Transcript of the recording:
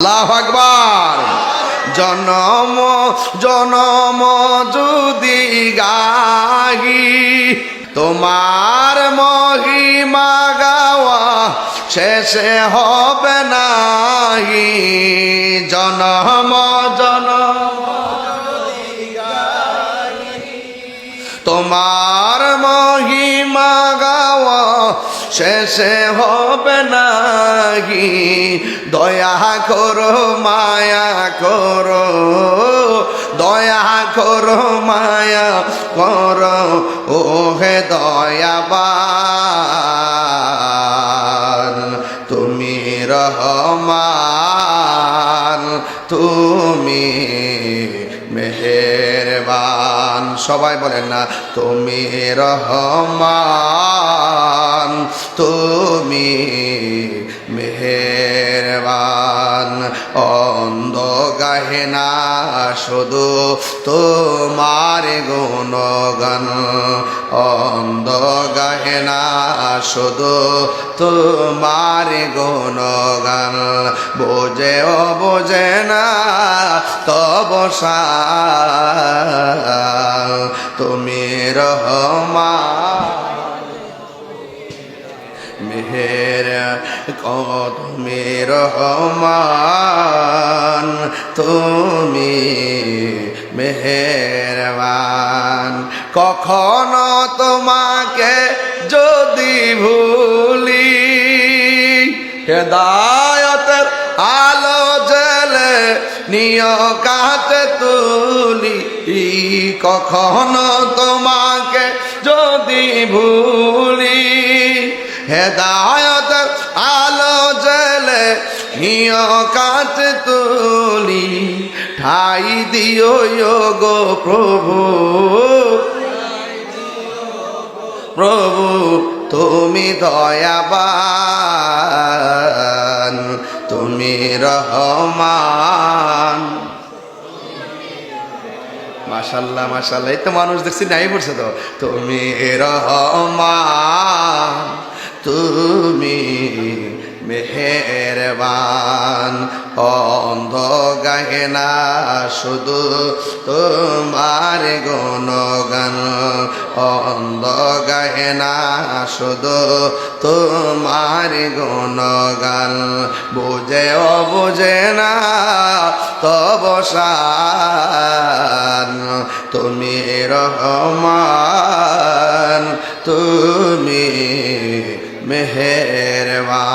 আল্লাহ আকবার। জনম জনম যদি গাহি তোমার মহিমা গাওয়া শেষে হবে নাহি। জনম শেষে হবে নাহি। দয়া করো, মায়া করো, দয়া করো, মায়া করো ও হে দয়াবান, তুমি রহমান, তুমি মেহেরবান সবাই বলেন না, তুমি রহমান, তুমি মেহেরবান অন্ধ গাহে না, শুধু তোমার গুণগান অন্ধ গাহে না, শুধু তোমার গুণগান বোঝে ও বোঝে না, তব রহমা মেহের তুমি রহমান। তুমি মেহেরবান। কখনো তোমাকে যদি ভুলি হেদায়তের আলো নিয় কাছে তুলি, কখনো তোমাকে যদি ভুলি। হেদায়ত আলো জেলে নিয় কাছে তুলি, ঠাই দিও গো প্রভু। প্রভু, তুমি দয়াবান। তুমি রহমান। মাশাল্লাহ মাশাল্লাহ, এই তো মানুষ দেখছি, নাই পড়ছে তো। তুমি রহমান, তুমি মেহেরবান। গাহে না শুধু তোমার গুণগান। অন্ধ গাহে না শুধু তোমার গুণগান। বুঝে ও বুঝে না তব শান তুমি রহমান, তুমি মেহেরবান।